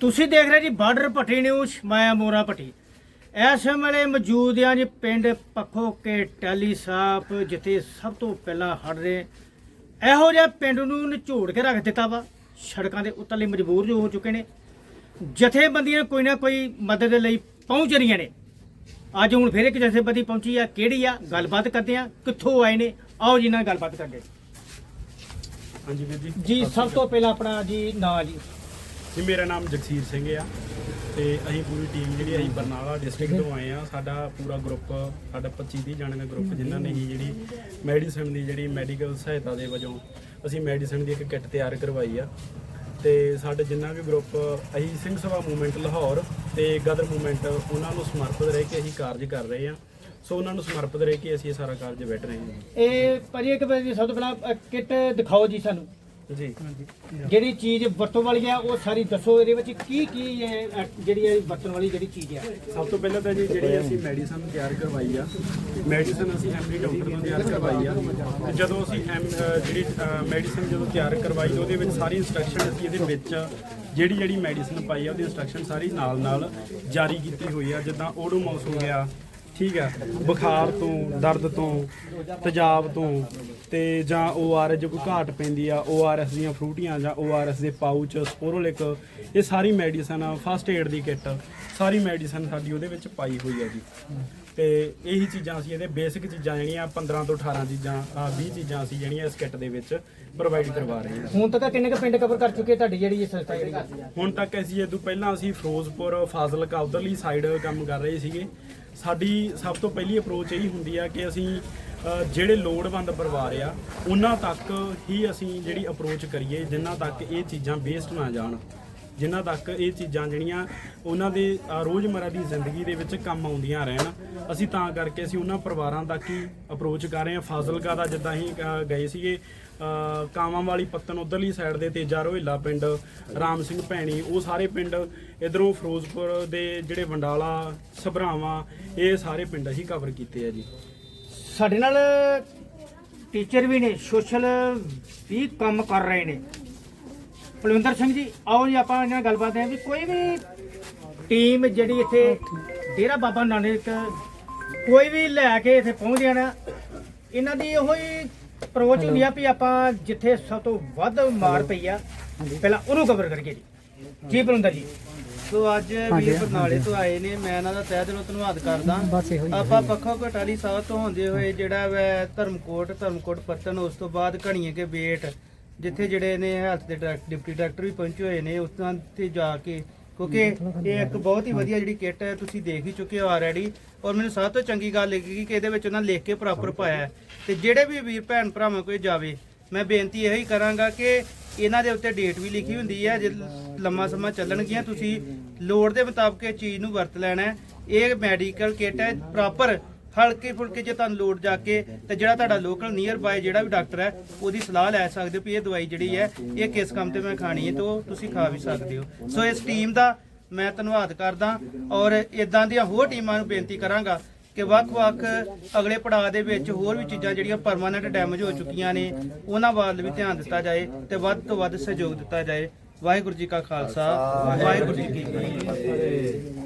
ਤੁਸੀਂ ਦੇਖ ਰਹੇ ਜੀ ਬਾਰਡਰ ਭੱਟੀ ਨਿਊਜ਼ ਮੈਂ ਮੋਰਾ ਭੱਟੀ ਇਸ ਵੇਲੇ ਮੌਜੂਦ ਹਾਂ ਜੀ ਪਿੰਡ ਪੱਖੋ ਕੇ ਟਾਲੀ ਸਾਹਿਬ ਜਿੱਥੇ ਸਭ ਤੋਂ ਪਹਿਲਾਂ ਹੜ ਰਹੇ ਇਹੋ ਜਿਹਾ ਪਿੰਡ ਨੂੰ ਨਿਚੋੜ ਕੇ ਰੱਖ ਦਿੱਤਾ ਵਾ। ਸੜਕਾਂ ਦੇ ਉੱਤਲੇ ਮਜਬੂਰ ਜੋ ਹੋ ਚੁੱਕੇ ਨੇ। ਜਥੇਬੰਦੀਆਂ ਕੋਈ ਨਾ ਕੋਈ ਮਦਦ ਦੇ ਲਈ ਪਹੁੰਚ ਰਹੀਆਂ ਨੇ। ਅੱਜ ਹੁਣ ਫਿਰ ਇੱਕ ਜਥੇਬੰਦੀ ਪਹੁੰਚੀ ਆ ਕਿਹੜੀ ਆ? ਗੱਲਬਾਤ ਕਰਦੇ ਆ। ਕਿੱਥੋਂ ਆਏ ਨੇ? ਆਓ ਜੀ ਨਾਲ ਗੱਲਬਾਤ ਕਰਦੇ ਹਾਂਜੀ ਵੀਰ ਜੀ। ਜੀ ਸਭ ਤੋਂ ਪਹਿਲਾਂ ਆਪਣਾ ਜੀ ਨਾਂ ਜੀ। ਜੀ, ਮੇਰਾ ਨਾਮ ਜਗਸੀਰ ਸਿੰਘ ਆ ਤੇ ਅਸੀਂ ਪੂਰੀ ਟੀਮ ਜਿਹੜੀ ਅਸੀਂ ਬਰਨਾਲਾ ਡਿਸਟ੍ਰਿਕਟ ਤੋਂ ਆਏ ਆ। ਸਾਡਾ ਪੂਰਾ ਗਰੁੱਪ ਸਾਡਾ 25 30 ਜਣੇ ਦਾ ਗਰੁੱਪ ਜਿਨ੍ਹਾਂ ਨੇ ਹੀ ਜਿਹੜੀ ਮੈਡੀਸਨ ਦੀ ਜਿਹੜੀ ਮੈਡੀਕਲ ਸਹਾਇਤਾ ਦੇ ਵਜੋਂ ਅਸੀਂ ਮੈਡੀਸਨ ਦੀ ਇੱਕ ਕਿੱਟ ਤਿਆਰ ਕਰਵਾਈ ਆ। ਤੇ ਸਾਡੇ ਜਿੰਨਾ ਵੀ ਗਰੁੱਪ ਅਸੀਂ ਸਿੰਘ ਸਭਾ ਮੂਵਮੈਂਟ ਲਾਹੌਰ ਤੇ ਗਦਰ ਮੂਵਮੈਂਟ ਉਹਨਾਂ ਨੂੰ ਸਮਰਪਿਤ ਰਹਿ ਕੇ ਅਸੀਂ ਕਾਰਜ ਕਰ ਰਹੇ ਆ। ਸੋ ਉਹਨਾਂ ਨੂੰ ਸਮਰਪਿਤ ਰਹਿ ਕੇ ਅਸੀਂ ਇਹ ਸਾਰਾ ਕਾਰਜ ਬੈਠ ਰਹੇ ਹਾਂ। ਇਹ ਭਾਜੀ ਇੱਕ ਵਾਰੀ ਸਭ ਤੋਂ ਪਹਿਲਾਂ ਕਿੱਟ ਦਿਖਾਓ ਜੀ ਸਾਨੂੰ। ਜੀ। ਜਿਹੜੀ ਚੀਜ਼ ਵਰਤੋਂ ਵਾਲੀ ਆ ਉਹ ਸਾਰੀ ਦੱਸੋ ਇਹਦੇ ਵਿੱਚ ਕੀ ਕੀ ਹੈ ਅ, ਜਿਹੜੀ ਇਹ ਵਰਤਣ ਵਾਲੀ ਜਿਹੜੀ ਚੀਜ਼ ਹੈ ਸਭ ਤੋਂ ਪਹਿਲਾਂ ਤਾਂ ਜੀ ਜਿਹੜੀ ਅਸੀਂ ਮੈਡੀਸਨ ਤਿਆਰ ਕਰਵਾਈ ਆ ਮੈਡੀਸਨ ਅਸੀਂ ਐਮਡੀ ਡਾਕਟਰ ਤੋਂ ਤਿਆਰ ਕਰਵਾਈ ਆ। ਤੇ ਜਦੋਂ ਅਸੀਂ ਐਮ ਜਿਹੜੀ ਮੈਡੀਸਨ ਜਦੋਂ ਤਿਆਰ ਕਰਵਾਈ ਤੇ ਉਹਦੇ ਵਿੱਚ ਸਾਰੀ ਇਨਸਟਰਕਸ਼ਨ ਅਸੀਂ ਇਹਦੇ ਵਿੱਚ ਜਿਹੜੀ ਜਿਹੜੀ ਮੈਡੀਸਨ ਪਾਈ ਆ ਉਹਦੀ ਇਨਸਟਰਕਸ਼ਨ ਸਾਰੀ ਨਾਲ ਨਾਲ ਜਾਰੀ ਕੀਤੀ ਹੋਈ ਆ। ਜਿੱਦਾਂ ਓਡੋਮੋਸ ਹੋ ਗਿਆ ਠੀਕ ਆ ਬੁਖਾਰ ਤੋਂ ਦਰਦ ਤੋਂ ਤੇਜ਼ਾਬ ਤੋਂ ਤੇ ਜਾਂ ਓਆਰਐਸ ਜੇ ਕੋਈ ਘਾਟ ਪੈਂਦੀ ਆ ਓਆਰਐਸ ਦੀਆਂ ਫਰੂਟੀਆਂ ਜਾਂ ਓਆਰਐਸ ਦੇ ਪਾਊਚ ਸਪੋਰੋਲਿਕ ਇਹ ਸਾਰੀ ਮੈਡੀਸਨ ਫਸਟ ਏਡ ਦੀ ਕਿੱਟ ਸਾਰੀ ਮੈਡੀਸਨ ਸਾਡੀ ਉਹਦੇ ਵਿੱਚ ਪਾਈ ਹੋਈ ਆ ਜੀ। ਤੇ ਇਹੀ ਚੀਜ਼ਾਂ ਅਸੀਂ ਇਹਦੇ ਬੇਸਿਕ ਚੀਜ਼ਾਂ ਜਿਹੜੀਆਂ 15 ਤੋਂ 18 ਚੀਜ਼ਾਂ ਆਹ 20 ਚੀਜ਼ਾਂ ਅਸੀਂ ਜਿਹੜੀਆਂ ਇਸ ਕਿੱਟ ਦੇ ਵਿੱਚ ਪ੍ਰੋਵਾਈਡ ਕਰਵਾ ਰਹੇ ਹਾਂ। ਹੁਣ ਤੱਕ ਕਿੰਨੇ ਕੁ ਪਿੰਡ ਕਵਰ ਕਰ ਚੁੱਕੇ ਤੁਹਾਡੀ ਜਿਹੜੀ ਇਹ ਸੰਸਥਾ ਜਿਹੜੀ ਹੁਣ ਤੱਕ ਅਸੀਂ ਇਹ ਤੋਂ ਪਹਿਲਾਂ ਅਸੀਂ ਫਿਰੋਜ਼ਪੁਰ ਫਾਜ਼ਿਲਕਾ ਉਧਰਲੀ ਸਾਈਡ ਕੰਮ ਕਰ ਰਹੇ ਸੀਗੇ। ਸਾਡੀ ਸਭ ਤੋਂ ਪਹਿਲੀ ਅਪਰੋਚ ਇਹੀ ਹੁੰਦੀ ਆ ਕਿ ਅਸੀਂ ਜਿਹੜੇ ਲੋੜਵੰਦ ਪਰਿਵਾਰ ਆ, ਉਹਨਾਂ ਤੱਕ ਹੀ ਅਸੀਂ ਜਿਹੜੀ ਅਪਰੋਚ ਕਰੀਏ ਜਿਨ੍ਹਾਂ ਤੱਕ ਇਹ ਚੀਜ਼ਾਂ ਵੇਸਟ ਨਾ ਜਾਣ। ਜਿਨ੍ਹਾਂ ਤੱਕ ਇਹ ਚੀਜ਼ਾਂ ਜਿਹੜੀਆਂ ਉਹਨਾਂ ਦੇ ਰੋਜ਼ਮਰਾ ਦੀ ਜ਼ਿੰਦਗੀ ਦੇ ਵਿੱਚ ਕੰਮ ਆਉਂਦੀਆਂ ਰਹਿਣ। ਅਸੀਂ ਤਾਂ ਕਰਕੇ ਅਸੀਂ ਉਹਨਾਂ ਪਰਿਵਾਰਾਂ ਤੱਕ ਹੀ ਅਪਰੋਚ ਕਰ ਰਹੇ ਹਾਂ। ਫਾਜ਼ਿਲਕਾ ਦਾ ਜਿੱਦਾਂ ਹੀ ਗਏ ਸੀਗੇ ਅ, ਕਾਵਾਂ ਵਾਲੀ ਪੱਤਨ ਉਧਰਲੀ ਸਾਈਡ ਦੇ ਤੇਜਾ ਰੋਹਿਲਾ ਪਿੰਡ ਰਾਮ ਸਿੰਘ ਭੈਣੀ ਉਹ ਸਾਰੇ ਪਿੰਡ ਇਧਰੋਂ ਫਿਰੋਜ਼ਪੁਰ ਦੇ ਜਿਹੜੇ ਵੰਡਾਲਾ ਸਭਰਾਵਾਂ ਇਹ ਸਾਰੇ ਪਿੰਡ ਅਸੀਂ ਕਵਰ ਕੀਤੇ ਆ ਜੀ। ਸਾਡੇ ਨਾਲ ਟੀਚਰ ਵੀ ਨੇ ਸੋਸ਼ਲ ਵੀ ਕੰਮ ਕਰ ਰਹੇ ਨੇ। ਬਲਵਿੰਦਰ ਸਿੰਘ ਜੀ ਆਓ ਜੀ ਆਪਾਂ ਇਹਨਾਂ ਨਾਲ ਗੱਲਬਾਤ ਹੈ ਵੀ ਕੋਈ ਵੀ ਟੀਮ ਜਿਹੜੀ ਇੱਥੇ ਡੇਰਾ ਬਾਬਾ ਨਾਨਕ ਕੋਈ ਵੀ ਲੈ ਕੇ ਇੱਥੇ ਪਹੁੰਚ ਜਾਣਾ ਇਹਨਾਂ ਦੀ ਇਹੋ ਹੀ ਅਪਰੋਚ ਹੁੰਦੀ ਆ ਵੀ ਆਪਾਂ ਜਿੱਥੇ ਸਭ ਤੋਂ ਵੱਧ ਮਾਰ ਪਈ ਆ ਪਹਿਲਾਂ ਉਹਨੂੰ ਕਵਰ ਕਰੀਏ ਜੀ। ਜੀ ਬਲਵਿੰਦਰ ਜੀ। ਸੋ ਅੱਜ ਵੀਰ ਬਰਨਾਲੇ ਤੋਂ ਆਏ ਨੇ ਮੈਂ ਇਹਨਾਂ ਦਾ ਤਹਿ ਦਿਲੋਂ ਧੰਨਵਾਦ ਕਰਦਾ। ਆਪਾਂ ਪੱਖੋ ਕਟਾਲੀ ਸਾਹਿਬ ਤੋਂ ਹੁੰਦੇ ਹੋਏ ਜਿਹੜਾ ਵੈ ਧਰਮਕੋਟ ਧਰਮਕੋਟ ਪੱਤਨ ਉਸ ਤੋਂ ਬਾਅਦ ਘਣੀਏ ਕੇ ਬੇਟ ਜਿੱਥੇ ਜਿਹੜੇ ਨੇ ਹੈਲਥ ਦੇ ਡਾਇਰੈਕਟ- ਡਿਪਟੀ ਡਾਇਰੈਕਟਰ ਵੀ ਪਹੁੰਚੇ ਹੋਏ ਨੇ ਉੱਥਾਂ ਤੇ ਜਾ ਕੇ, ਕਿਉਂਕਿ ਇਹ ਇੱਕ ਬਹੁਤ ਹੀ ਵਧੀਆ ਜਿਹੜੀ ਕਿੱਟ ਹੈ, ਤੁਸੀਂ ਦੇਖ ਹੀ ਚੁੱਕੇ ਹੋ ਆਲਰੇਡੀ ਔਰ ਮੈਨੂੰ ਸਭ ਤੋਂ ਚੰਗੀ ਗੱਲ ਲੱਗੀ ਕਿ ਇਹਦੇ ਵਿੱਚ ਉਹਨਾਂ ਲਿਖ ਕੇ ਪ੍ਰੋਪਰ ਪਾਇਆ ਹੈ। ਤੇ ਜਿਹੜੇ ਵੀ ਵੀਰ ਭੈਣ ਭਰਾਵਾਂ ਕੋਈ ਜਾਵੇ, ਮੈਂ ਬੇਨਤੀ ਇਹੀ ਕਰਾਂਗਾ ਕਿ ਇਹਨਾਂ ਦੇ ਉੱਤੇ ਡੇਟ ਵੀ ਲਿਖੀ ਹੁੰਦੀ ਹੈ, ਜੇ ਲੰਮਾ ਸਮਾਂ ਚੱਲਣਗੀਆਂ, ਤੁਸੀਂ ਲੋੜ ਦੇ ਮੁਤਾਬਕ ਇਹ ਚੀਜ਼ ਨੂੰ ਵਰਤ ਲੈਣਾ ਹੈ। ਇਹ ਮੈਡੀਕਲ ਕਿੱਟ ਹੈ ਪ੍ਰੋਪਰ ਹਲਕੇ ਫੁਲਕੇ ਜੇ ਤੁਹਾਨੂੰ ਲੋੜ ਜਾ ਕੇ ਤੇ ਜਿਹੜਾ ਤੁਹਾਡਾ ਲੋਕਲ ਨੀਅਰ ਬਾਏ ਜਿਹੜਾ ਵੀ ਡਾਕਟਰ ਹੈ, ਉਹਦੀ ਸਲਾਹ ਲੈ ਸਕਦੇ ਹੋ ਵੀ ਇਹ ਦਵਾਈ ਜਿਹੜੀ ਹੈ, ਇਹ ਕਿਸ ਕੰਮ ਤੇ ਮੈਂ ਖਾਣੀ ਹੈ ਤੇ ਉਹ ਤੁਸੀਂ ਖਾ ਵੀ ਸਕਦੇ ਹੋ। ਸੋ ਇਸ ਟੀਮ ਦਾ ਮੈਂ ਧੰਨਵਾਦ ਕਰਦਾ ਔਰ ਇਦਾਂ ਦੀਆਂ ਹੋਰ ਟੀਮਾਂ ਨੂੰ ਬੇਨਤੀ ਕਰਾਂਗਾ ਕਿ ਵੱਖ-ਵੱਖ ਅਗਲੇ ਪੜਾਅ ਦੇ ਵਿੱਚ ਹੋਰ ਵੀ ਚੀਜ਼ਾਂ ਜਿਹੜੀਆਂ ਪਰਮਾਨੈਂਟ ਡੈਮੇਜ ਹੋ ਚੁੱਕੀਆਂ ਨੇ, ਉਹਨਾਂ ਵੱਲ ਵੀ ਧਿਆਨ ਦਿੱਤਾ ਜਾਏ ਤੇ ਵੱਧ ਤੋਂ ਵੱਧ ਸਹਿਯੋਗ ਦਿੱਤਾ ਜਾਏ। ਵਾਹਿਗੁਰੂ ਜੀ ਕਾ ਖਾਲਸਾ, ਵਾਹਿਗੁਰੂ ਜੀ ਕੀ ਫਤਿਹ।